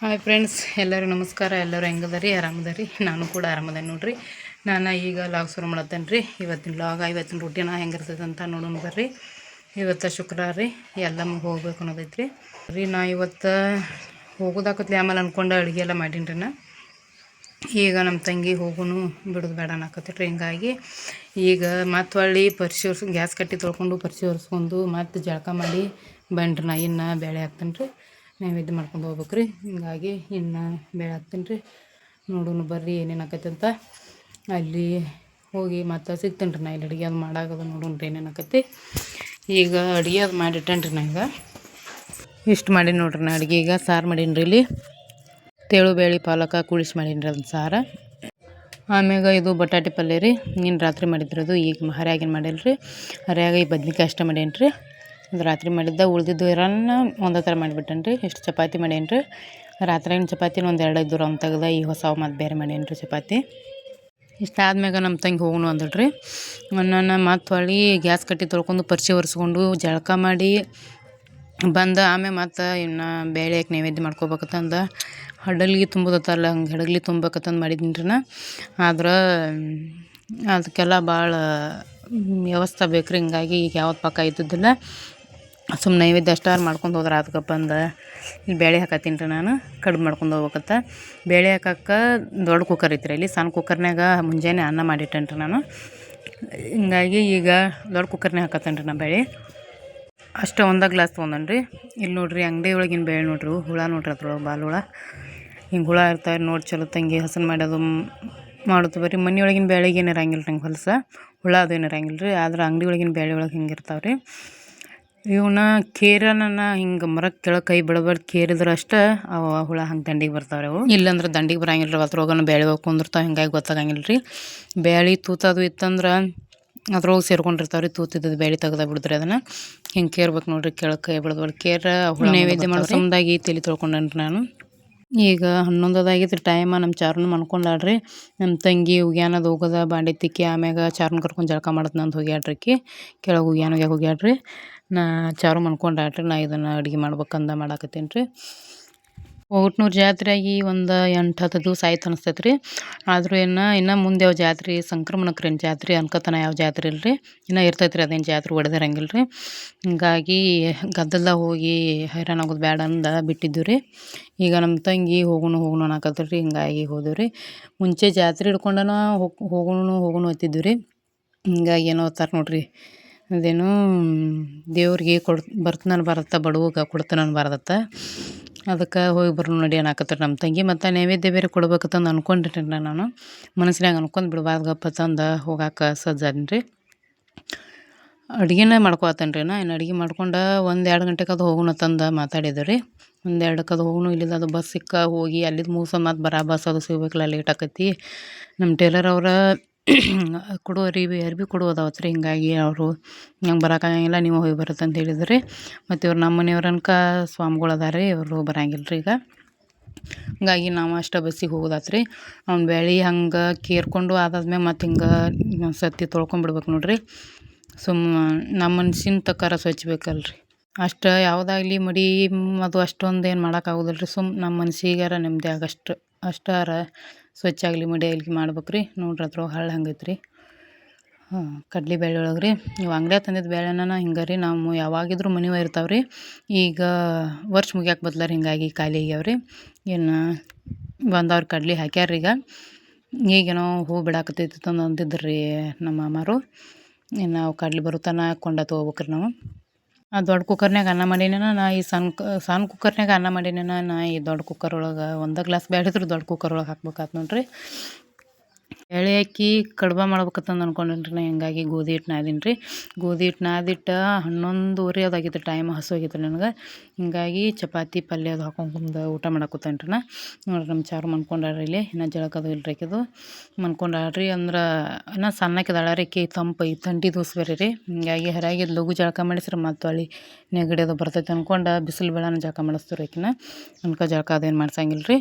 Hi friends ಎಲ್ಲರಿಗೂ ನಮಸ್ಕಾರ, ಎಲ್ಲರೂ ಹೆಂಗದರಿ ಆರಾಮದರಿ ನಾನು ಕೂಡ ಆರಾಮದ ನೋಡ್ರಿ. ನಾನು ಈಗ ಲಾಗ್ ಶುರು ಮಾಡತ್ತೇನೆ ರೀ ಇವತ್ತಿನ ಲಾಗ ಇವತ್ತಿನ ರೊಟ್ಟಿನ ಹೆಂಗಿರ್ತೈತೆ ಅಂತ ನೋಡೋಣ ಬರ್ರಿ. ಇವತ್ತು ಶುಕ್ರವಾರ ರೀ, ಎಲ್ಲ ಹೋಗ್ಬೇಕು ಅನ್ನೋದೈತ್ರಿ. ರೀ, ನಾ ಇವತ್ತು ಹೋಗೋದಾಕತ್ಲಿ ಆಮೇಲೆ ಅಂದ್ಕೊಂಡು ಅಡುಗೆ ಎಲ್ಲ ಮಾಡೀನಿ ರೀ ನಾ. ಈಗ ನಮ್ಮ ತಂಗಿ ಹೋಗುನು ಬಿಡೋದು ಬೇಡ ಅನ್ನಕತ್ತೀರಿ ಹಿಂಗಾಗಿ ಈಗ ಮತ್ತೆ ಹೊಳ್ಳಿ ಪರಿಶಿ ಗ್ಯಾಸ್ ಕಟ್ಟಿ ತೊಳ್ಕೊಂಡು ಪರಿಶಿ ಒರೆಸ್ಕೊಂಡು ಮತ್ತು ಜಳಕ ಮಾಡಿ ಬಂಡ್ರಿ ನಾ ಇನ್ನು ಬೇಳೆ ಹಾಕ್ತೇನೆ ರೀ ನೈವೇದ್ಯ ಮಾಡ್ಕೊಂಡು ಹೋಗ್ಬೇಕು ರೀ ಹಿಂಗಾಗಿ ಇನ್ನು ಬೇಳೆ ಹಾಕ್ತೀನಿ ರೀ ನೋಡೋಣ ಬರ್ರಿ ಏನೇನು ಆಕೈತೆ ಅಂತ. ಅಲ್ಲಿ ಹೋಗಿ ಮತ್ತೆ ಸಿಗ್ತೇನೆ ರೀ ನಾ ಇಲ್ಲಿ ಅಡುಗೆ ಅದು ಮಾಡಾಗದ ನೋಡೋಣ ರೀ ಏನೇನು ಆಕೈತಿ. ಈಗ ಅಡುಗೆ ಅದು ಮಾಡಿಟ್ಟೇನೆ ರೀ ನಾ ಈಗ. ಇಷ್ಟು ಮಾಡೀನಿ ನೋಡ್ರಿ ನಾ ಅಡುಗೆ ಈಗ. ಸಾರು ಮಾಡೀನಿ ರೀ ಇಲ್ಲಿ. ತೇಳು, ಬೇಳೆ, ಪಾಲಕ ಕುಳಿಸಿ ಮಾಡೀನಿ ರೀ ಅದನ್ನ ಸಾರು. ಆಮ್ಯಾಗ ಇದು ಬಟಾಟೆ ಪಲ್ಯ ರೀ. ನೀನು ರಾತ್ರಿ ಮಾಡಿದ್ರದು. ಈಗ ಹರ್ಯಾಗಿನ ಮಾಡಿಲ್ಲ ರೀ ಹರ್ಯಾಗ ಈ ಬದ್ನಿಕಾಯಿ ಅಷ್ಟೇ ಮಾಡೇನಿ ರೀ ರಾತ್ರಿ ಮಾಡಿದ್ದ ಉಳ್ದಿದ್ದು ಇರನ್ನ ಒಂದೇ ಥರ ಮಾಡಿಬಿಟ್ಟೇನ್ರಿ. ಇಷ್ಟು ಚಪಾತಿ ಮಾಡೇನಿ ರೀ ಚಪಾತಿ ಚಪಾತಿನ ಒಂದು ಎರಡು ದೂರ ಅವ್ನು ತೆಗ್ದ ಈ ಹೊಸ ಮತ್ತು ಬೇರೆ ಮಾಡೇನಿ ರೀ ಚಪಾತಿ. ಇಷ್ಟ ಆದ್ಮ್ಯಾಗ ನಮ್ಮ ತಂಗಿ ಹೋಗೋಣ ರೀ ನನ್ನ ಮತ್ತು ಹೊಳ್ಳಿ ಗ್ಯಾಸ್ ಕಟ್ಟಿ ತೊಳ್ಕೊಂಡು ಪರಿಚಯ ಒರೆಸ್ಕೊಂಡು ಜಳಕ ಮಾಡಿ ಬಂದು ಆಮೇಲೆ ಮತ್ತು ಇನ್ನು ಬೇಳೆ ನೈವೇದ್ಯ ಮಾಡ್ಕೋಬೇಕಂತಂದು ಹಡಲ್ಗಿ ತುಂಬೋದತ್ತಲ್ಲ, ಹಂಗೆ ಹಡಗ್ಲಿ ತುಂಬೇಕಂತಂದು ಮಾಡಿದ್ದೀನಿ ರೀ ನಾ. ಆದ್ರೆ ಅದಕ್ಕೆಲ್ಲ ಭಾಳ ವ್ಯವಸ್ಥೆ ಬೇಕು ರೀ ಹಿಂಗಾಗಿ ಈಗ ಯಾವ್ದು ಪಕ್ಕ ಇದ್ದಿದ್ದಿಲ್ಲ. ಸುಮ್ಮನೆ ನೈವೇದ್ಯ ಅಷ್ಟಾರು ಮಾಡ್ಕೊಂಡು ಹೋದ್ರೆ ಅದಕ್ಕಪ್ಪ ಅಂದ್ರೆ ಇಲ್ಲಿ ಬೇಳೆ ಹಾಕತ್ತೀನಿ ರೀ ನಾನು, ಕಡ್ಬು ಮಾಡ್ಕೊಂಡು ಹೋಗ್ಬೇಕತ್ತ ಬೇಳೆ ಹಾಕಕ್ಕೆ ದೊಡ್ಡ ಕುಕ್ಕರ್ ಐತ್ರಿ ಇಲ್ಲಿ, ಸಣ್ಣ ಕುಕ್ಕರ್ನಾಗ ಮುಂಜಾನೆ ಅನ್ನ ಮಾಡಿಟ್ಟೇನೆ ರೀ ನಾನು. ಹಿಂಗಾಗಿ ಈಗ ದೊಡ್ಡ ಕುಕ್ಕರ್ನೇ ಹಾಕತ್ತೇನೆ ರೀ ನಾನು ಬೇಳೆ. ಅಷ್ಟೇ ಒಂದೇ ಗ್ಲಾಸ್ ತೊಗೊಂಡೇನಿ ರೀ ಇಲ್ಲಿ ನೋಡ್ರಿ ಅಂಗಡಿ ಒಳಗಿನ ಬೇಳೆ ನೋಡ್ರಿ, ಹುಳ ನೋಡ್ರಿ ಅದ್ರೊಳಗೆ ಬಾಲ್ ಹುಳ. ಹಿಂಗೆ ಹುಳ ಇರ್ತಾವೆ ನೋಡಿ ಚಲೋ ತಂಗಿ ಹಸನ್ ಮಾಡೋದು ಮಾಡುತ್ತೆ ಬರ್ರಿ ಮನೆಯೊಳಗಿನ ಒಳಗಿನ ಬೇಳೆಗೆ ಏನು ಇರಂಗಿಲ್ಲ ಹಂಗೆ ಹೊಲಸ. ಹುಳ ಅದು ಏನು ಇರಂಗಿಲ್ಲ ರೀ ಆದ್ರೆ ಅಂಗಡಿ ಒಳಗಿನ ಬೇಳೆ ಒಳಗೆ ಹಿಂಗೆ ಇರ್ತಾವೆ ರೀ ಇವನ್ನ ಕೇರನ ಹಿಂಗೆ ಮರಕ್ಕೆ ಕೆಳಗೆ ಕೈ ಬಿಡಬಾರ್ದು ಕೇರಿದ್ರೆ ಅಷ್ಟೇ ಅವ ಹುಳ ಹಂಗೆ ದಂಡಿಗೆ ಬರ್ತಾವ್ರಿ ಅವು. ಇಲ್ಲಂದ್ರ ದಂಡಿಗೆ ಬರಂಗಿಲ್ಲ ರೀ ಅದ್ರೊಳಗನ ಬೇಳೆ ಕುಂದಿರ್ತಾವೆ ಹಿಂಗಾಗಿ ಗೊತ್ತಾಗಂಗಿಲ್ಲ ರೀ ಬೇಳೆ ತೂತದು ಇತ್ತಂದ್ರೆ ಅದ್ರೊಳಗೆ ಸೇರ್ಕೊಂಡಿರ್ತಾವೆ ರೀ ತೂತಿದ್ದು ಬೇಳೆ ತೆಗ್ದ ಬಿಡ್ತಾರೆ ಅದನ್ನು. ಹಿಂಗೆ ಕೇರ್ಬೇಕು ನೋಡ್ರಿ ಕೆಳಗೆ ಕೈ ಬಿಡಬಾರ್ದು ಕೇರ ಹುಳ ನೈವೇದ್ಯ ಮಾಡೋ ಸಮದಾಗಿ ತಲೆ ತೊಳ್ಕೊಂಡೇನ್ರಿ ನಾನು. ಈಗ ಹನ್ನೊಂದದಾಗಿತ್ತು ಟೈಮ ನಮ್ಮ ಚಾರ್ನು ಮನ್ಕೊಂಡಾಳ್ರಿ. ನಮ್ಮ ತಂಗಿ ಉಗ್ಯಾನದು ಹೋಗೋದ, ಬಾಂಡೆ ತಿಕ್ಕಿ ಆಮ್ಯಾಗ ಚಾರ್ನ ಕರ್ಕೊಂಡು ಜಳಕ ಮಾಡೋದು ನಂದು ಹೋಗ್ಯಾಡ್ರಿ ಆಕಿ ಕೆಳಗೆ ಉಗ್ಯಾನಗೆ ಹೋಗ್ಯಾಡ್ರಿ ನಾ ಚಾರು ಮನ್ಕೊಂಡಾಳ್ರಿ, ನಾ ಇದನ್ನು ಅಡುಗೆ ಮಾಡ್ಬೇಕಂದ ಮಾಡಾಕತ್ತೀನಿ ರೀ ಒಗಟ್ನೂರು ಜಾತ್ರೆಯಾಗಿ ಒಂದು ಎಂಟು, ಹತ್ತು ದಿವಸ ಆಯ್ತು ಅನಿಸ್ತೈತೆ ರೀ ಆದರೂ ಏನು, ಇನ್ನು ಮುಂದೆ ಯಾವ ಜಾತ್ರೆ ಸಂಕ್ರಮಣಕ್ರೇನು ಜಾತ್ರೆ, ಅನ್ಕೋತನ ಯಾವ ಜಾತ್ರೆ ಇಲ್ರಿ. ಇನ್ನೂ ಇರ್ತೈತೆ ರೀ ಅದೇನು ಜಾತ್ರೆ ಹೊಡೆದಿರಂಗಿಲ್ಲ ರೀ ಹಿಂಗಾಗಿ ಗದ್ದಲ್ದಾಗ ಹೋಗಿ ಹೈರಾಣ ಆಗೋದು ಬೇಡ ಅಂದ ಬಿಟ್ಟಿದ್ದು ರೀ ಈಗ ನಮ್ಮ ತಂಗಿ ಹೋಗೋಣ ಹೋಗೋಣ ಅನ್ನಕತ್ತೀರಿ ರೀ ಹಿಂಗಾಗಿ ಹೋದೆವು ರೀ ಮುಂಚೆ ಜಾತ್ರೆ ಹಿಡ್ಕೊಂಡನ ಹೋಗಿ ಹೋಗೋಣ ಹೋಗೋಣ ಅಂತಿದ್ವಿ ರೀ ಹಿಂಗಾಗಿ ಏನೋ ಓದ್ತಾರೆ ನೋಡ್ರಿ. ಅದೇನು ದೇವ್ರಿಗೆ ಕೊಡ್, ಬರ್ತನನ್ ಬರತ್ತ, ಬಡವಾಗ ಕೊಡ್ತ ನಾನು ಬರದತ್ತ ಅದಕ್ಕೆ ಹೋಗಿ ಬರೋಣ ನೋಡಿ ಅನ್ನಕತ್ತಾರೆ ನಮ್ಮ ತಂಗಿ ಮತ್ತು ನೈವೇದ್ಯ ಬೇರೆ ಕೊಡ್ಬೇಕಂತಂದು ಅನ್ಕೊಂಡಿರಿ ನಾನು. ಮನಸ್ಸಿನಾಗ ಅನ್ಕೊಂಡು ಬಿಡ್ಬಾರ್ದು ಗಪ್ಪ ತಂದು ಹೋಗಾಕ ಸಜ್ಜಾದೀನಿ ರೀ. ಅಡುಗೆನೇ ಮಾಡ್ಕೊತೇನೆ ರೀ ನಾ. ಇನ್ನು ಅಡುಗೆ ಮಾಡ್ಕೊಂಡು ಒಂದು ಎರಡು ಗಂಟೆಗೆ ಅದು ಹೋಗೋಣ ತಂದು ಮಾತಾಡಿದ್ದೆ ರೀ. ಒಂದು ಎರಡಕ್ಕೆ ಅದು ಹೋಗೋಣ, ಇಲ್ಲಿಂದ ಅದು ಬಸ್ ಸಿಕ್ಕ ಹೋಗಿ ಅಲ್ಲಿದ್ದು ಮೂಸ ಮತ್ತು ಬರ ಬಸ್ ಅದು ಸಿಗ್ಬೇಕಲ್ಲ ಲೇಟ್ ಆಕೈತಿ. ನಮ್ಮ ಟೇಲರ್ ಅವರ ಕೊಡೋ ಅರಿವಿ ಅರ್ಬಿ ಕೊಡೋದಾವತ್ತು ರೀ ಹಿಂಗಾಗಿ ಅವರು ನಂಗೆ ಬರೋಕ್ಕಾಗಂಗಿಲ್ಲ ನೀವು ಹೋಗಿ ಬರುತ್ತಂತ ಹೇಳಿದ್ರಿ. ಮತ್ತು ಇವ್ರು ನಮ್ಮ ಮನೆಯವ್ರ ಅನ್ಕ ಸ್ವಾಮಿಗಳು ಅದಾರ ರೀ ಇವರು ಬರಂಗಿಲ್ಲ ರೀ ಈಗ. ಹಂಗಾಗಿ ನಾವು ಅಷ್ಟ ಬಸ್ಸಿಗೆ ಹೋಗೋದಾತು ರೀ ಅವ್ನು ಬೆಳೆ ಹಂಗೆ ಕೇರ್ಕೊಂಡು ಆದಾದ್ಮೇಲೆ ಮತ್ತು ಹಿಂಗೆ ಸತ್ತಿ ತೊಳ್ಕೊಂಬಿಡ್ಬೇಕು ನೋಡ್ರಿ. ಸುಮ್ಮ ನಮ್ಮ ಮನ್ಸಿನ ತಕ್ಕಾರ ಸ್ವಚ್ಛಬೇಕಲ್ರಿ ಅಷ್ಟು ಯಾವುದಾಗಲಿ ಮಡಿ ಅದು ಅಷ್ಟೊಂದು ಏನು ಮಾಡೋಕ್ಕಾಗೋದಿಲ್ಲ ರೀ ಸುಮ್ಮ ನಮ್ಮ ಮನ್ಸಿಗಾರ ನೆಮ್ಮದಿ ಆಗಷ್ಟು, ಅಷ್ಟಾರ ಸ್ವಚ್ಛ ಆಗಲಿ ಮಡಿ ಆಗಲಿ ಮಾಡ್ಬೇಕು ರೀ ನೋಡ್ರಿ ಅದ್ರೊಳಗೆ ಹಳ್ಳ ಹಂಗೈತೆ ರೀ ಹಾಂ ಕಡ್ಲೆ ಬೇಳೆ ಒಳಗೆ ರೀ ನೀವು ಅಂಗಡಿಯ ತಂದಿದ್ದು ಬೇಳೆನ ಹಿಂಗೆ ರೀ ನಾವು ಯಾವಾಗಿದ್ರೂ ಮನೆ ಇರ್ತಾವೆ ರೀ ಈಗ ವರ್ಷ ಮುಗ್ಯಾಕೆ ಬದ್ಲಾರ ಹಿಂಗಾಗಿ ಖಾಲಿ ಆಗ್ಯಾವ ರೀ ಏನು ಬಂದವ್ರು ಕಡ್ಲೆ ಹಾಕ್ಯಾರ ಈಗ. ಈಗೇನೋ ಹೂ ಬಿಡಾಕತ್ತೈತಿ ತಂದು ಅಂತಿದ್ರು ರೀ ನಮ್ಮ ಮಾಮಾರು. ಇನ್ನು ನಾವು ಕಡ್ಲೆ ಬರುತ್ತಾನ ಕೊಂಡ ತೊಗೋಬೇಕ್ರಿ ನಾವು. ದೊಡ್ಡ ಕುಕ್ಕರ್ನಾಗ ಅನ್ನ ಮಾಡೀನೇನ, ನಾ ಈ ಸಣ್ಣ ಸಣ್ಣ ಕುಕ್ಕರ್ನಾಗ ಅನ್ನ ಮಾಡೀನೇನ, ನಾ ಈ ದೊಡ್ಡ ಕುಕ್ಕರ್ ಒಳಗೆ ಒಂದು ಗ್ಲಾಸ್ ಬೇಡಿದ್ರೆ ದೊಡ್ಡ ಕುಕ್ಕರ್ ಒಳಗೆ ಹಾಕ್ಬೇಕಾತ್ ನೋಡ್ರಿ. ಬೇಳೆ ಹಾಕಿ ಕಡ್ಬ ಮಾಡ್ಬೇಕಂತಂದು ಅನ್ಕೊಂಡೇನಿ ರೀ ನಾ, ಹಿಂಗಾಗಿ ಗೋಧಿ ಹಿಟ್ಟು ನಾದೀನಿ ರೀ ಗೋಧಿ ಹಿಟ್ಟು ನಾದಿಟ್ಟು ಹನ್ನೊಂದುವರೆ ಅದಾಗಿತ್ತು ಟೈಮ್ ಹಸುವಾಗಿತ್ತು ನನಗೆ. ಹಿಂಗಾಗಿ ಚಪಾತಿ, ಪಲ್ಯ ಅದು ಹಾಕೊಂಡು ಊಟ ಮಾಡಾಕತ್ತೇನೆ ರೀ ನಾ. ನೋಡ್ರಿ ನಮ್ಮ ಚಾರು ಮನ್ಕೊಂಡಾಳ್ರಿ ಇಲ್ಲಿ, ಇನ್ನೂ ಜಳಕದು ಇಲ್ರಿ ಆಕಿದು. ಮನ್ಕೊಂಡಾಳ್ರಿ ಅಂದ್ರೆ ಇನ್ನೂ ಸಣ್ಣಕ್ಕಿದಾಳ ರೀ ಆಕಿ, ತಂಪು ಈ ಥಂಡಿ ದೋಸೆ ಬೇರೆ ರೀ ಹಿಂಗಾಗಿ ಹರಾಗಿ ಲಘು ಜಳಕ ಮಾಡಿಸ್ರಿ, ಮತ್ತು ಅಲ್ಲಿ ನೆಗಡಿ ಅದು ಬರ್ತೈತೆ ಅಂದ್ಕೊಂಡು ಬಿಸಿಲು, ಬೆಳನ ಜಳಕ ಮಾಡಿಸ್ತೀವಿ ಆಕಿನ. ಅನ್ಕ ಜಳಕ ಅದೇನು ಮಾಡ್ಸಂಗಿಲ್ಲ ರೀ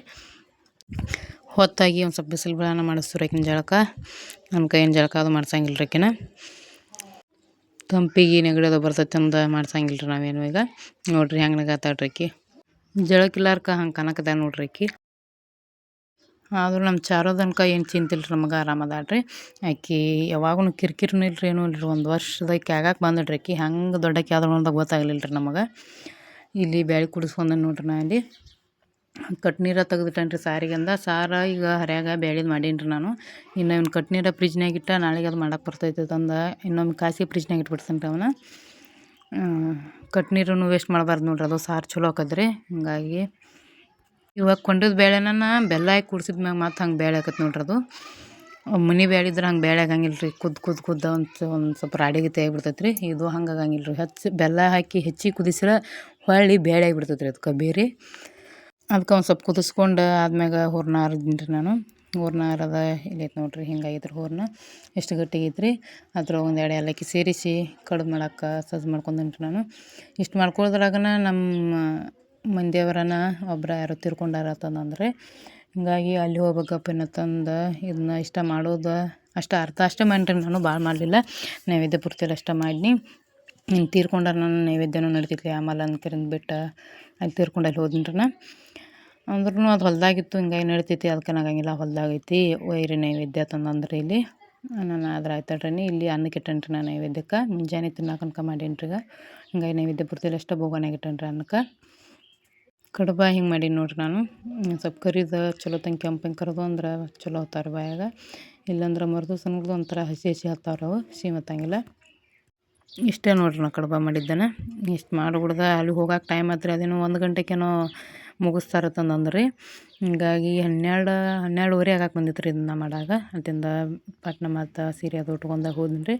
ಹೊತ್ತಾಗಿ ಒಂದು ಸ್ವಲ್ಪ ಬಿಸಿಲು ಬೆಳನ ಮಾಡಿಸ್ತು ಆಕಿನ ಜಳಕ. ನನ್ನ ಕೈಯಿಂದ ಜಳಕ ಅದು ಮಾಡ್ಸಂಗಿಲ್ಲ ರೀ ಆಕಿನ. ತಂಪಿಗೆ ಅದು ಬರ್ತೈತೆ ಅಂದ ಮಾಡ್ಸಂಗಿಲ್ಲ ರೀ ನಾವೇನು ಈಗ. ನೋಡ್ರಿ ಹೆಂಗೆ ನಗಾತಾಳ್ರಿ ಆಕಿ. ಜಳಕಿಲ್ಲಾರ್ಕ ಹಂಗೆ ಕನಕದ ನೋಡ್ರಿ ಆಕಿ. ಆದರೂ ನಮ್ಮ ಚಾರೋದನ್ಕ ಏನು ಚಿಂತಿಲ್ಲ ರೀ ನಮಗೆ ಆರಾಮದಾಡ್ರಿ ಆಕಿ ಯಾವಾಗೂ ಕಿರಿಕಿರಿನೂ ಇಲ್ರಿ, ಏನೂ ಇಲ್ರಿ. ಒಂದು ವರ್ಷದಾಗ ಕ್ಯಾಗಾಕ ಬಂದಿಡ್ರಿ ಆಕಿ. ಹಂಗೆ ದೊಡ್ಡಕ್ಕೆ ಆದಳು ಅಂತ ಗೊತ್ತಾಗಲಿಲ್ಲ ರೀ ನಮಗೆ. ಇಲ್ಲಿ ಬ್ಯಾಳಿ ಕುಡಿಸ್ಕೊಂಡ ನೋಡ್ರಿ ನಾ ಇಲ್ಲಿ. ಕಟ್ ನೀರ ತೆಗೆದಿಟ್ಟೇನ್ರಿ ಸಾರಿಗಂದ. ಸಾರ ಈಗ ಹರ್ಯಾಗ ಬೇಳೆದು ಮಾಡೀನಿ ನಾನು. ಇನ್ನು ಇವ್ನು ಕಟ್ ನೀರ ಫ್ರಿಜ್ನಾಗ ಇಟ್ಟ ನಾಳೆಗೆ ಅದು ಮಾಡಕ್ಕೆ ಬರ್ತೈತೆ ತಂದ. ಇನ್ನೊಮ್ಮೆ ಕಾಸಿ ಫ್ರಿಜ್ನಾಗ ಇಟ್ಬಿಡ್ತೀನಿ ರೀ ಅವನ ಕಟ್ ವೇಸ್ಟ್ ಮಾಡಬಾರ್ದು ನೋಡ್ರಿ ಅದು ಸಾರು ಚಲೋ ಹಾಕದ್ರಿ ಹಾಗಾಗಿ ಇವಾಗ ಕೊಂಡದ ಬೇಳೆನ ಬೆಲ್ಲ ಹಾಕಿ ಕುಡ್ಸಿದ ಮ್ಯಾಗ ಮತ್ತೆ ಹಂಗೆ ಬೇಳೆ ಹಾಕತ್ ನೋಡ್ರಿ ಅದು. ಮನೆ ಬೇಳಿದ್ರೆ ಹಂಗೆ ಬೇಳೆ ಆಗಂಗಿಲ್ಲ ರೀ ಕುದ್ದು ಕುದ್ದು ಕುದ್ದ ಒಂದು ಒಂದು ಸ್ವಲ್ಪ ರಾಡಿಗೆ ಆಗಿಬಿಡ್ತೈತೆ ರೀ ಇದು ಹಂಗೆ ಆಗಂಗಿಲ್ಲ ರೀ ಹೆಚ್ಚು ಬೆಲ್ಲ ಹಾಕಿ ಹೆಚ್ಚಿಗೆ ಕುದಿಸಿರ ಹೊಳ್ಳಿ ಬೇಳೆ ಆಗಿಬಿಡ್ತೈತೆ ರೀ ಅದಕ್ಕೆ ಬೇರೆ ಅದಕ್ಕೆ ಒಂದು ಸ್ವಲ್ಪ ಕುದಿಸ್ಕೊಂಡು ಆದ್ಮ್ಯಾಗ ಹೂರ್ಣ ಅರ್ದಿನಿ ರೀ ನಾನು. ಹೂರ್ಣ ಹರದ ಇಲ್ಲೈತೆ ನೋಡ್ರಿ ಹಿಂಗಾಗೈತೆ ರೀ ಹೂರ್ಣ. ಎಷ್ಟು ಗಟ್ಟಿಗೈತೆ ರೀ ಅದ್ರ ಒಂದು ಎರಡು ಏಲಕ್ಕಿ ಸೇರಿಸಿ ಕಡ್ದು ಮಾಡಕ್ಕೆ ಸಜ್ಜು ಮಾಡ್ಕೊಂಡೇನಿ ರೀ ನಾನು. ಇಷ್ಟು ಮಾಡ್ಕೊಳ್ಳೋದ್ರಾಗನ ನಮ್ಮ ಮಂದಿಯವರನ ಒಬ್ರ ಯಾರೋ ತೀರ್ಕೊಂಡಾರ ಅಂತಂದ್ರೆ ಹಿಂಗಾಗಿ ಅಲ್ಲಿ ಹೋಗ್ಬೇಕಪ್ಪ ತಂದು ಇದನ್ನ ಇಷ್ಟ ಮಾಡೋದು ಅಷ್ಟು ಅರ್ಥ. ಅಷ್ಟೇ ಮಾಡಿರಿ ನಾನು ಭಾಳ ಮಾಡಲಿಲ್ಲ. ನೈವೇದ್ಯ ಪೂರ್ತಿಯಲ್ಲಿ ಅಷ್ಟೇ ಹಿಂಗೆ ತೀರ್ಕೊಂಡಾರ ನಾನು ನೈವೇದ್ಯನೂ ನಡೀತಿತ್ತು ಆಮೇಲೆ ಅನ್ಕರಿಂದ ಬಿಟ್ಟು ಅಲ್ಲಿ ತೀರ್ಕೊಂಡು ಅಲ್ಲಿ ಹೋದ್ನಿ ರೀ ನಾ ಅಂದ್ರೂ ಅದು ಹೊಲ್ದಾಗಿತ್ತು ಹಿಂಗಾಗಿ ನಡಿತೈತಿ ಅದಕ್ಕೆ ಆಗಂಗಿಲ್ಲ ಹೊಲ್ದಾಗೈತಿ. ವೈರಿ ನೈವೇದ್ಯ ತಂದಂದ್ರೆ ಇಲ್ಲಿ. ನಾನು ಆದ್ರೆ ಆಯ್ತಳ್ರಿ ಇಲ್ಲಿ ಅನ್ನಕ್ಕೆ ಇಟ್ಟನ್ರಿ ನಾನು ನೈವೇದ್ಯಕ್ಕೆ. ಮುಂಜಾನೆ ರೀ ಈಗ. ಹಿಂಗಾಗಿ ನೈವೇದ್ಯ ಬರ್ತಿಲ್ಲ ಅಷ್ಟೇ ಬೋಗನ್ಯಾಗ ಇಟ್ಟನ್ರಿ ಅನ್ನಕ್ಕೆ. ಕಡುಬ ಹಿಂಗೆ ಮಾಡೀನಿ ನೋಡ್ರಿ ನಾನು. ಸ್ವಲ್ಪ ಕರಿದ ಚಲೋ ತಂಗ ಕೆಂಪು ಹಿಂಗೆ ಕರೆದು ಅಂದ್ರೆ ಚಲೋ ಹತ್ತಾರ ಬಾಯಾಗ. ಇಲ್ಲಾಂದ್ರೆ ಮರದು ಸಣ್ಣದು ಒಂಥರ ಹಸಿ ಹಸಿ ಹತ್ತಾರ ಅವು ಸಿಹಿ ಮತ್ತಂಗಿಲ್ಲ ಇಷ್ಟೇ ನೋಡ್ರಿ ನಾನು ಕಡುಬ ಮಾಡಿದ್ದೇನೆ ಇಷ್ಟು ಮಾಡಿಬಿಡ್ದೆ ಅಲ್ಲಿ ಹೋಗಕ್ಕೆ ಟೈಮ್ ಆತ್ರಿ, ಅದೇನೋ ಒಂದು ಗಂಟೆಗೇನೋ ಮುಗಿಸ್ತಾರ ರೀ ಹೀಗಾಗಿ ಹನ್ನೆರಡು, ಹನ್ನೆರಡುವರೆ ಆಗಕ್ಕೆ ಬಂದಿತ್ತು ರೀ ಇದನ್ನ ಮಾಡಾಗ. ಅಲ್ಲಿಂದ ಪಟ್ನ ಮತ್ತು ಸೀರೆ ಅದು ಉಟ್ಕೊಂಡ ಹೋದ್ನಿ ರೀ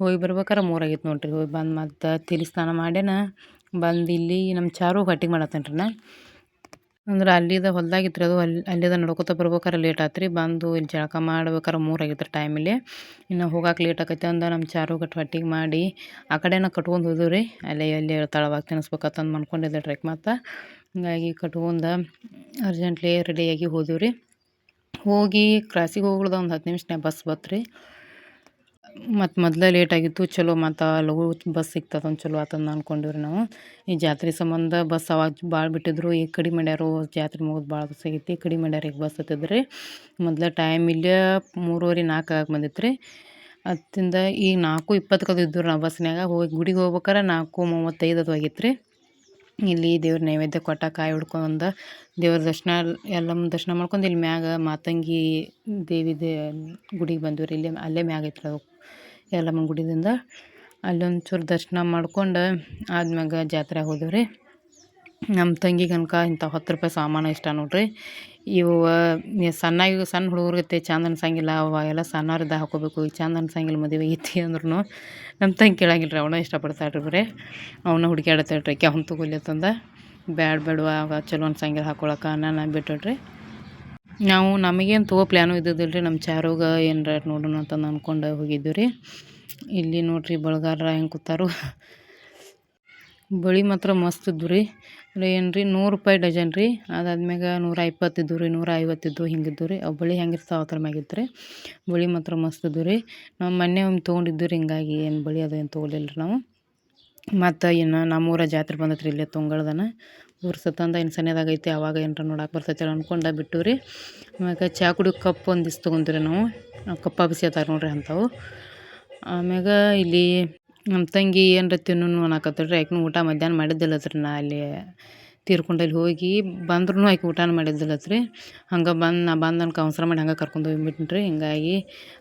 ಹೋಗಿ ಬರ್ಬೇಕಾರೆ ಮೂರಾಗಿತ್ತು ನೋಡಿರಿ. ಹೋಗಿ ಬಂದು ಮತ್ತು ತಿಳಿ ಸ್ನಾನ ಮಾಡ್ಯಾನ. ಬಂದು ಇಲ್ಲಿ ನಮ್ಮ ಚಾರು ಹೊಟ್ಟಿಗೆ ಮಾಡತ್ತೇನೆ ರೀ ನಾ. ಅಂದ್ರೆ ಅಲ್ಲಿದ ಹೊಲ್ದಾಗಿತ್ತು ಅದು. ಅಲ್ಲಿ ಅಲ್ಲಿದ ನಡ್ಕೊತ ಬರ್ಬೇಕಾರೆ ಲೇಟ್ ಆಯ್ತು ರೀ ಬಂದು ಇಲ್ಲಿ ಜಳಕ ಮಾಡ್ಬೇಕಾರೆ ಮೂರಾಗಿತ್ತು ಟೈಮಲ್ಲಿ ಇನ್ನು ಹೋಗಕ್ಕೆ ಲೇಟ್ ಆಕೈತೆ ಅಂದ ನಮ್ಮ ಚಾರು ಗಟ್ಟು ಹೊಟ್ಟಿಗೆ ಮಾಡಿ ಆ ಕಡೆನ ಕಟ್ಕೊಂಡು ಹೋದ್ರಿ ಅಲ್ಲೇ, ಅಲ್ಲಿ ತಳವಾಗಿ ತಿನ್ನಿಸ್ಬೇಕಂತಂದು ಮಾಡ್ಕೊಂಡಿದ್ದೆ ಟ್ರೆಕ್ ಮತ್ತು. ಹಿಂಗಾಗಿ ಕಟ್ಕೊಂಡು ಅರ್ಜೆಂಟ್ಲಿ ರೆಡಿಯಾಗಿ ಹೋದೆವು ರೀ ಹೋಗಿ ಕ್ರಾಸಿಗೆ ಹೋಗ್ಬಿಡ್ದ ಒಂದು ಹತ್ತು ನಿಮಿಷನ್ಯಾಗ ಬಸ್ ಬತ್ತು ರೀ ಮತ್ತು ಮೊದಲೇ ಲೇಟ್ ಆಗಿತ್ತು, ಚಲೋ ಮತ್ತು ಲಘು ಬಸ್ ಸಿಕ್ತದ ಒಂದು ಚಲೋ ಆತಂದು ಅಂದ್ಕೊಂಡಿವ್ರಿ ನಾವು. ಈ ಜಾತ್ರೆ ಸಂಬಂಧ ಬಸ್ ಅವಾಗ ಭಾಳ ಬಿಟ್ಟಿದ್ರು, ಈಗ ಕಡಿಮೆ ಮಾಡ್ಯಾರು ಜಾತ್ರೆ ಮುಗಿದು ಭಾಳ ಬಸ್ ಆಗೈತಿ, ಕಡಿಮೆ ಮಾಡ್ಯಾರ ಈಗ ಬಸ್ ಹತ್ತಿದ್ರಿ. ಮೊದಲ ಟೈಮ್ ಇಲ್ಲೇ ಮೂರುವರೆ ನಾಲ್ಕು ಆಗಿ ಬಂದಿತ್ತು ರೀ ಅದರಿಂದ ಈಗ ನಾಲ್ಕು ಇಪ್ಪತ್ತಕ್ಕದು ಇದ್ದರು ನಾವು ಬಸ್ನಾಗ ಹೋಗಿ ಗುಡಿಗೆ ಹೋಗ್ಬೇಕಾರೆ ನಾಲ್ಕು ಮೂವತ್ತೈದು ಅದು ಆಗಿತ್ತು ರೀ ಇಲ್ಲಿ ದೇವ್ರ ನೈವೇದ್ಯ ಕೊಟ್ಟ ಕಾಯಿ ಉಡ್ಕೊಂಡು ದೇವ್ರ ದರ್ಶನ ಎಲ್ಲಮ್ಮ ದರ್ಶನ ಮಾಡ್ಕೊಂಡು ಇಲ್ಲಿ ಮ್ಯಾಗ ಮಾತಂಗಿ ದೇವಿ ದೇ, ಗುಡಿಗೆ ಬಂದ್ವಿ ರೀ ಇಲ್ಲಿ ಅಲ್ಲೇ ಮ್ಯಾಗ ಐತ್ರಿ ಅದು. ಯಲ್ಲಮ್ಮನ ಗುಡಿದಿಂದ ಅಲ್ಲೊಂದು ಚೂರು ದರ್ಶನ ಮಾಡ್ಕೊಂಡು ಆದ್ಮ್ಯಾಗ ಜಾತ್ರೆಗೆ ಹೋದೇವ್ರಿ. ರೀ ನಮ್ಮ ತಂಗಿ ಕನಕ ಇಂಥ ಹತ್ತು ರೂಪಾಯಿ ಸಾಮಾನು ಇಷ್ಟ ನೋಡ್ರಿ. ಇವು ಸಣ್ಣಾಗಿ ಸಣ್ಣ ಹುಡುಗರಿಗೆ ಚಂದ ಅನ್ಸಂಗಿಲ್ಲ, ಅವ ಎಲ್ಲ ಸಣ್ಣವ್ರದ್ದು ಹಾಕೋಬೇಕು, ಈ ಚಂದ ಅನ್ಸಂಗಿಲ್ಲ ಮದುವೆ ಐತಿ ಅಂದ್ರೂ ನಮ್ಮ ತಂಗಿ ಕೇಳಂಗಿಲ್ಲ ರೀ ಅವನ ಇಷ್ಟಪಡ್ತಾಳ್ರಿ ಬರೀ. ಅವನ್ನ ಹುಡುಕ್ಯಾಡತ್ತಾಳೆ ರೀ ಅವ್ನು ತೊಗೊಲಿತ್ತಂದ ಬ್ಯಾಡ ಬೇಡವ ಅವ ಚಲೋ ಅನ್ಸಂಗಿಲ್ಲ ಹಾಕೊಳಕ್ಕೆ ನಾನು ಬಿಟ್ಟಳ್ರಿ. ನಾವು ನಮಗೇನು ತಗೋ ಪ್ಲ್ಯಾನು ಇದ್ದಿದ್ದಿಲ್ಲ ರೀ ನಮ್ಮ ಚಾರೋಗ ಏನರ ನೋಡೋಣ ಅಂತಂದು ಅಂದ್ಕೊಂಡು ಹೋಗಿದ್ವಿ ರೀ. ಇಲ್ಲಿ ನೋಡ್ರಿ ಬಳಗಾರ ಹೆಂಗೆ ಕೂತಾರು. ಬಳಿ ಮಾತ್ರ ಮಸ್ತ್ ಇದ್ದು ರೀ. ಏನು ರೀ ನೂರು ರೂಪಾಯಿ ಡಜನ್ ರೀ. ಅದಾದ್ಮ್ಯಾಗ ನೂರ ಇಪ್ಪತ್ತು ಇದ್ದು ರೀ, ನೂರ ಐವತ್ತು ಇದ್ದು ಹಿಂಗೆ ಹಿಂಗಿದ್ದು ರೀ. ಅವು ಬಳಿ ಹೆಂಗಿರ್ತಾವೆ ಮ್ಯಾಗಿತ್ತು ರೀ. ಬಳಿ ಮಾತ್ರ ಮಸ್ತ್ ಇದ್ದು ರೀ. ನಾವು ಮೊನ್ನೆ ಒಮ್ಮೆ ತೊಗೊಂಡಿದ್ದು ರೀ, ಹಿಂಗಾಗಿ ಏನು ಬಳಿ ಅದು ಏನು ರೀ ನಾವು. ಮತ್ತು ಇನ್ನು ನಮ್ಮೂರ ಜಾತ್ರೆ ಬಂದೈತೆ ರೀ ಇಲ್ಲೇ ತೊಂಗಳದನ. ಊರು ಸತ್ತಂದ ಇನ್ನು ಸನ್ಯದಾಗ ಐತಿ, ಅವಾಗ ಏನರ ನೋಡಕ್ಕೆ ಬರ್ತೈತೆ ಅಂದ್ಕೊಂಡ ಬಿಟ್ಟು ರೀ. ಆಮ್ಯಾಗ ಚಾ ಕುಡಿ ಕಪ್ ಒಂದಿಷ್ಟು ತೊಗೊಂತೀವಿ ನಾವು. ಕಪ್ಪ ಬಿಸಿ ಅತ್ತಾರ ನೋಡ್ರಿ ಅಂಥವು. ಆಮ್ಯಾಗ ಇಲ್ಲಿ ನಮ್ಮ ತಂಗಿ ಏನರ ತಿನ್ನೋನು ಅನ್ನಕತ್ತಳ್ರಿ ಆಕಿನೂ ಊಟ ಮಧ್ಯಾಹ್ನ ಮಾಡಿದ್ದಿಲ್ಲತ್ರಿ ನಾ ಅಲ್ಲಿ ತೀರ್ಕೊಂಡಲ್ಲಿ ಹೋಗಿ ಬಂದ್ರೂ ಆಕೆ ಊಟನ ಮಾಡಿದ್ದಿಲ್ಲತ್ ರೀ ಹಂಗೆ ಬಂದು ನಾ ಬಂದು ನನ್ನ ಕೌನ್ಸಲ್ ಮಾಡಿ ಹಂಗೆ ಕರ್ಕೊಂಡು ಹೋಗ್ಬಿಟ್ನಿ ರೀ ಹಿಂಗಾಗಿ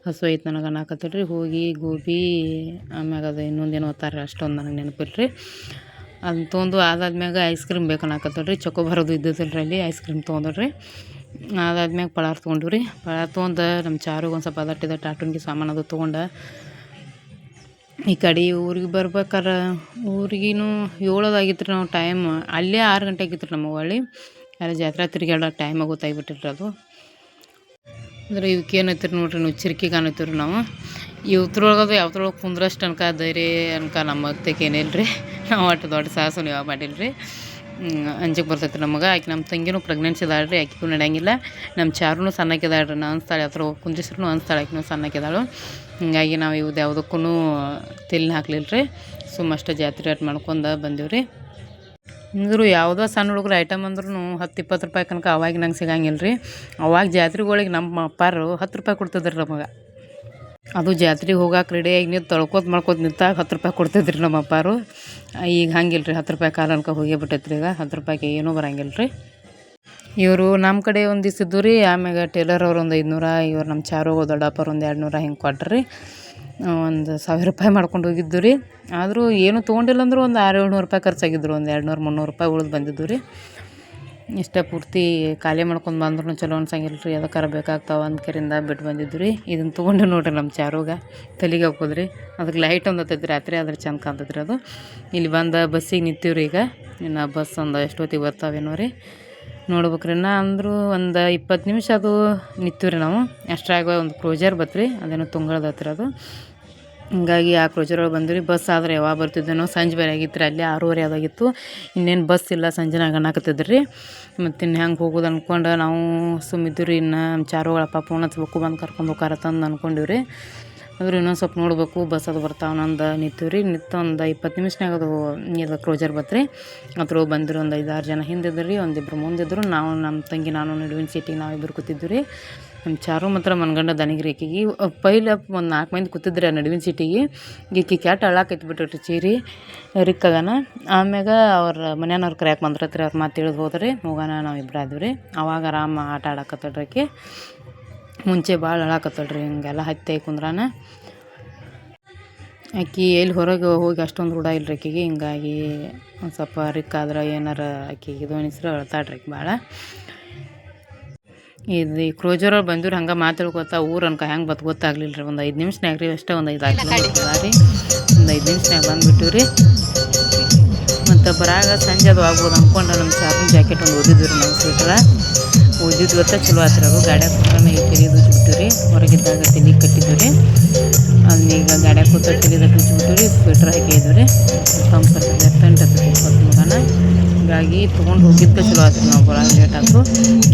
ಹಸು ಐತೆ ನನಗೆ ಅನ್ನಕತ್ತಳ್ರಿ. ರೀ ಹೋಗಿ ಗೋಬಿ, ಆಮ್ಯಾಗ ಅದು ಇನ್ನೊಂದೇನೋ ಒತ್ತಾರೆ ಅಷ್ಟೊಂದು ನನಗೆ ನೆನಪಿಲ್ಲ ರೀ ಅದನ್ನ ತೊಗೊಂಡು ಅದಾದ್ಮ್ಯಾಗ ಐಸ್ ಕ್ರೀಮ್ ಬೇಕು ಅನ್ನಕತ್ತಳ್ರಿ. ರೀ ಚೊಕೋ ಬರೋದು ಇದ್ದಿದ್ದಿಲ್ಲ ರೀ ಅಲ್ಲಿ ಐಸ್ ಕ್ರೀಮ್ ತೊಗೊಂಡ್ರಿ ಅದಾದ್ಮ್ಯಾಗ ಪಳಾರ್ ತೊಗೊಂಡ್ರಿ ರೀ ಪಳಾರ ತೊಗೊಂಡು ನಮ್ಮ ಚಾರುಗೆ ಒಂದು ಸ್ವಲ್ಪ ಅದಟ್ಟಿದ ಟಾಟೂನ್ಗೆ ಸಾಮಾನು ಅದು ತೊಗೊಂಡು ಈ ಕಡೆ ಊರಿಗೆ ಬರ್ಬೇಕಾರೆ, ಊರಿಗೇನು ಏಳೋದಾಗಿತ್ತು ರೀ ನಾವು ಟೈಮ್ ಅಲ್ಲೇ ಆರು ಗಂಟೆ ಆಗಿತ್ತು ರೀ ನಮಗೆ ಹೊಳ್ಳಿ. ಅಲ್ಲಿ ಜಾತ್ರೆ ತಿರ್ಗಾಡೋ ಟೈಮ್ ಗೊತ್ತಾಗ್ಬಿಟ್ಟಿರಿ ಅದು ಅಂದ್ರೆ ಇವಕ್ಕೆ ಏನೈತಿರಿ ನೋಡ್ರಿ ನೀವು ಚಿರ್ಕಿಗೆ ಅನ್ನತ್ತೀವಿ ನಾವು. ಇವತ್ರೊಳಗದು ಯಾವ್ದ್ರೊಳಗೆ ಕುಂದ್ರಷ್ಟು ಅನ್ಕ ಧೈರ್ಯ ಅನ್ಕ ನಮ್ಮ ಏನಿಲ್ಲ ರೀ ನಾವು ಅಷ್ಟು ದೊಡ್ಡ ಸಾಹಸ ಯಾವ ಮಾಡಿಲ್ಲ ರೀ ಅಂಜಕ್ಕೆ ಬರ್ತೈತೆ ನಮಗೆ ಆಕೆ ನಮ್ಮ ತಂಗಿನೂ ಪ್ರೆಗ್ನೆನ್ಸಿ ರೀ ಆಕೆಗೂ ನಡೆಯಂಗಿಲ್ಲ. ನಮ್ಮ ಚಾರುನು ಸಣ್ಣಕ್ಕಿದಾಳೆ ರೀ ನಾ ಅನ್ಸ್ತಾಳೆ ಹತ್ರ ಹೋಗಿ ಕುಂದ್ರಿಸ್ರು ಅನ್ಸ್ತಾಳೆ, ಆಕಿನೂ ಸಣ್ಣಕ್ಕಿದ್ದಾಳು ಹೀಗಾಗಿ ನಾವು ಇವ್ದು ಯಾವುದಕ್ಕೂ ತಿಲ್ಲಿ ಹಾಕ್ಲಿಲ್ಲ ರೀ. ಸುಮ್ಮ ಅಷ್ಟೇ ಜಾತ್ರೆ ಆಟ ಮಾಡ್ಕೊಂಡು ಬಂದೀವಿ ರೀ. ಅಂದರೂ ಯಾವುದೋ ಸಣ್ಣ ಹುಡುಗರು ಐಟಮ್ ಅಂದ್ರೂ ಹತ್ತು ಇಪ್ಪತ್ತು ರೂಪಾಯಿ ತನಕ ಅವಾಗ ನಂಗೆ ಸಿಗಂಗಿಲ್ಲ ರೀ ಅವಾಗ ಜಾತ್ರೆಗಳಿಗೆ ನಮ್ಮ ಅಪ್ಪಾರು ಹತ್ತು ರೂಪಾಯಿ ಕೊಡ್ತಿದ್ರು ನಮಗೆ ಅದು ಜಾತ್ರೆಗೆ ಹೋಗಾಕ ರೆಡಿಯಾಗಿ ನೀವು ತೊಳ್ಕೊತ ಮಾಡ್ಕೊತ ನಿಂತಾಗ ಹತ್ತು ರೂಪಾಯಿ ಕೊಡ್ತಿದ್ರಿ ನಮ್ಮ ಅಪ್ಪಾರು. ಈಗ ಹಂಗಿಲ್ಲ ರೀ ಹತ್ತು ರೂಪಾಯಿ ಕಾಲ ಅನ್ಕ ಹೋಗೇ ಬಿಟ್ಟೈತ್ರಿ ಈಗ. ಹತ್ತು ರೂಪಾಯಿಗೆ ಏನೂ ಬರಂಗಿಲ್ಲ ರೀ ಇವರು ನಮ್ಮ ಕಡೆ ಒಂದು ದಿವ್ಸ ಇದ್ದು ರೀ ಆಮ್ಯಾಗ ಟೇಲರ್ ಅವ್ರು ಒಂದು ಐದುನೂರ, ಇವ್ರು ನಮ್ಮ ಚಾರು ದೊಡ್ಡಪ್ಪರು ಒಂದು ಎರಡು ನೂರ ಹಿಂಗೆ ಕೊಟ್ರಿ. ಒಂದು ಸಾವಿರ ರೂಪಾಯಿ ಮಾಡ್ಕೊಂಡು ಹೋಗಿದ್ದು ರೀ ಆದರೂ ಏನು ತೊಗೊಂಡಿಲ್ಲ ಅಂದರೂ ಒಂದು ಆರು ಏಳ್ನೂರು ರೂಪಾಯಿ ಖರ್ಚಾಗಿದ್ರು, ಒಂದು ಎರಡು ನೂರು ಮುನ್ನೂರು ರೂಪಾಯಿ ಉಳಿದು ಬಂದಿದ್ದು ರೀ ಇಷ್ಟೇ ಪೂರ್ತಿ ಖಾಲಿ ಮಾಡ್ಕೊಂಡು ಬಂದ್ರೂ ಚಲೋ ಅನ್ಸಂಗಿಲ್ಲ ರೀ ಅದಕ್ಕಾರ ಬೇಕಾಗ್ತಾವ ಅಂದ್ಕರಿಂದ ಬಿಟ್ಟು ಬಂದಿದ್ದು ರೀ. ಇದನ್ನು ತೊಗೊಂಡು ನೋಡ್ರಿ ನಮ್ಮ ಚಾರೋಗ. ತಲೆಗೆ ಹಾಕೋದ್ರಿ ಅದಕ್ಕೆ ಲೈಟ್ ಒಂದು ಹತ್ತೈತಿ ರಾತ್ರಿ ಅದ್ರ ಚಂದ ಕಾಣ್ತೈತ್ರಿ ಅದು. ಇಲ್ಲಿ ಬಂದು ಬಸ್ಸಿಗೆ ನಿಂತೀವಿ ರೀ ಈಗ. ಇನ್ನು ಬಸ್ ಒಂದು ಎಷ್ಟೊತ್ತಿಗೆ ಬರ್ತಾವೇನೋ ರೀ. ನೋಡ್ಬೇಕ್ರಿ, ನಾ ಅಂದರೂ ಒಂದು ಇಪ್ಪತ್ತು ನಿಮಿಷ ಅದು ನಿಂತೀವಿ ರೀ ನಾವು. ಅಷ್ಟ್ರಾಗ ಒಂದು ಕ್ರೋಜರ್ ಬತ್ರಿ, ಅದೇನೋ ತುಂಗಳದತ್ರಿ ಅದು. ಹಿಂಗಾಗಿ ಆ ಕ್ರೋಜರೊಳಗೆ ಬಂದ್ರಿ ಬಸ್ ಆದ್ರೆ ಯಾವಾಗ ಬರ್ತಿದ್ದೇನೋ ಸಂಜೆ ಬೇರೆ ಆಗಿತ್ತು ರೀ ಅಲ್ಲಿ ಆರೂವರೆ ಆದಾಗಿತ್ತು. ಇನ್ನೇನು ಬಸ್ ಇಲ್ಲ ಸಂಜೆನಾಗ ಅನ್ನಕತ್ತಿದ್ರು. ರೀ ಮತ್ತು ಇನ್ನು ಹೆಂಗೆ ಹೋಗೋದು ಅಂದ್ಕೊಂಡು ನಾವು ಸುಮ್ಮಿದ್ದು ರೀ ಇನ್ನು ಚಾರುಗಳಪ್ಪ ಫೋನ್ ಹಚ್ಬೇಕು, ಬಂದು ಕರ್ಕೊಂಡು ಹೋಗಾರತ್ತಂದು ಅಂದ್ಕೊಂಡಿವಿ ರೀ ಆದ್ರೆ ಇನ್ನೊಂದು ಸ್ವಲ್ಪ ನೋಡಬೇಕು, ಬಸ್ ಅದು ಬರ್ತಾವನಂದು ನಿಂತೀವಿ ರೀ ನಿಂತು ಒಂದು ಇಪ್ಪತ್ತು ನಿಮಿಷನಾಗ ಅದು ಇದು ಕ್ರೋಜರ್ ಬತ್ರಿ. ಅದ್ರ ಬಂದಿರು ಒಂದು ಐದಾರು ಜನ ಹಿಂದಿದ್ರು ರೀ ಒಂದಿಬ್ರು ಮುಂದಿದ್ರು. ನಾವು ನಮ್ಮ ತಂಗಿ, ನಾನು ನಡುವಿನ ಸೀಟಿಗೆ ನಾವಿಬ್ಬರು ಕೂತಿದ್ದು ರೀ ನಮ್ಮ ಚಾರು ಮಾತ್ರ ಮನ್ಗಂಡ ದನಿಗ್ರಿ ಈಕಿಗೆ ಪೈಲ ಒಂದು ನಾಲ್ಕು ಮಂದಿ ಕೂತಿದ್ರಿ ನಡುವಿನ ಸಿಟಿಗೆ. ಈಕಿ ಕ್ಯಾಟ್ ಅಳಾಕೈತಿ ಬಿಟ್ಟಿರಿ ಚೀರಿ. ರಿಕ್ಕಾಗನ ಆಮ್ಯಾಗ ಅವ್ರ ಮನೆಯವ್ರ ಕ್ರ್ಯಾಕ್ ಬಂದ್ರತ್ರಿ, ಅವ್ರ ಮಾತು ತಿಳಿದು ಹೋದ್ರಿ. ಹೋಗೋಣ ನಾವು ಇಬ್ಬರು ಆದ್ವಿ. ರೀ ಅವಾಗ ಆರಾಮ ಆಟ ಆಡಕತ್ತಳ್ರಿ ಆಕಿ. ಮುಂಚೆ ಭಾಳ ಅಳಾಕತ್ತಳ್ರಿ, ಹಿಂಗೆಲ್ಲ ಹತ್ತಿ ಕುಂದ್ರಾನ. ಆಕಿ ಎಲ್ಲಿ ಹೊರಗೆ ಹೋಗಿ ಅಷ್ಟೊಂದು ರೂಢ ಇಲ್ಲರಿ ಆಕಿಗೆ. ಹಿಂಗಾಗಿ ಒಂದು ಸ್ವಲ್ಪ ರಿಕ್ಕಾದ್ರೆ ಏನಾರ ಆಕಿಗೆ ಇದು ಅನಿಸ್ರೆ ಅಳ್ತಾಳ್ರಿ ಆಕಿ ಭಾಳ ಇದು ಈ ಕ್ರೋಜರ್ ಒಳಗೆ ಬಂದಿವ್ರಿ ಹಂಗೆ ಮಾತಾಡ್ಕೊತ ಊರು ಅನ್ಕ ಹೆಂಗೆ ಬತ್ ಗೊತ್ತಾಗ್ಲಿಲ್ಲ ರೀ ಒಂದು ಐದು ನಿಮಿಷನಾಗ ರೀ ಅಷ್ಟೇ ಒಂದು ಐದು ಆರು ಕಿಲೋಮೀಟ್ರ್ ರೀ ಒಂದು ಐದು ನಿಮಿಷನಾಗ ಬಂದುಬಿಟ್ಟಿವಿ ರೀ. ಮತ್ತು ಬರಾಗ ಸಂಜೆ ಅದು ಆಗ್ಬೋದು ಅಂದ್ಕೊಂಡು ನಮ್ಮ ಶಾಪಿಂಗ್ ಜಾಕೆಟ್ ಒಂದು ಓದಿದ್ವಿ ರೀ ನಾವು ಸ್ವೆಟ್ರ ಓದಿದ್ದು ಗೊತ್ತ ಚಲೋ ಆತ್ರ ಅದು ಗಾಡ್ಯಾಗ ಕೂತ್ರೆ ಈಗ ತೆಗೆದು ಉಜ್ಬಿಟ್ಟು ರೀ. ಹೊರಗಿದ್ದಾಗ ತಿನ್ನಿ ಕಟ್ಟಿದ್ವಿ ರೀ. ಅದನ್ನೀಗ ಗಾಡ್ಯಾಗ ಕೂತ ತಲೆ ದಟ್ಟು ಉಜ್ಬಿಟ್ಟು ರೀ ಸ್ವೆಟ್ರ್ ಹಾಕಿದ್ವಿ ರೀ. ತಂಟು ಇಪ್ಪತ್ತು ಮಗನ ಹೀಗಾಗಿ ತೊಗೊಂಡು ಹೋಗಿದ್ದು ಚಲೋ ಆಯ್ತು ನಾವು ಭಾಳ ಲೇಟ್ ಆಯ್ತು.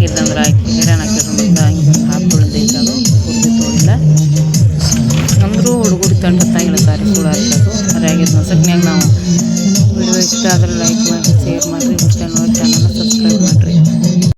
ಇಲ್ಲಂದ್ರೆ ಹಾಕಿ ಹಿರಿಯನ್ ಹಾಕಿರೋದ್ರಿಂದ ಹಿಂಗೆ ಹಾಕ್ಕೊಳ್ಳೋದೈತೆ ಅದು. ಕುರ್ದಿ ತೊಳಿಲ್ಲ ಅಂದರೂ ಹುಡುಗರು ತಂಡ ಹತ್ತಂಗಿಲ್ಲ ಸಾರಿ ಕೂಡ ಹಾಕೋದು ಅದಾಗಿದ್ದು ಮಸಕ್ನ್ಯಾಗ ನಾವು. ವಿಡಿಯೋ ಇಷ್ಟ ಆದರೆ ಲೈಕ್ ಮಾಡಿ ಶೇರ್ ಮಾಡಿರಿ. ಮತ್ತು ಚಾನಲ್ ಸಬ್ಸ್ಕ್ರೈಬ್ ಮಾಡಿರಿ.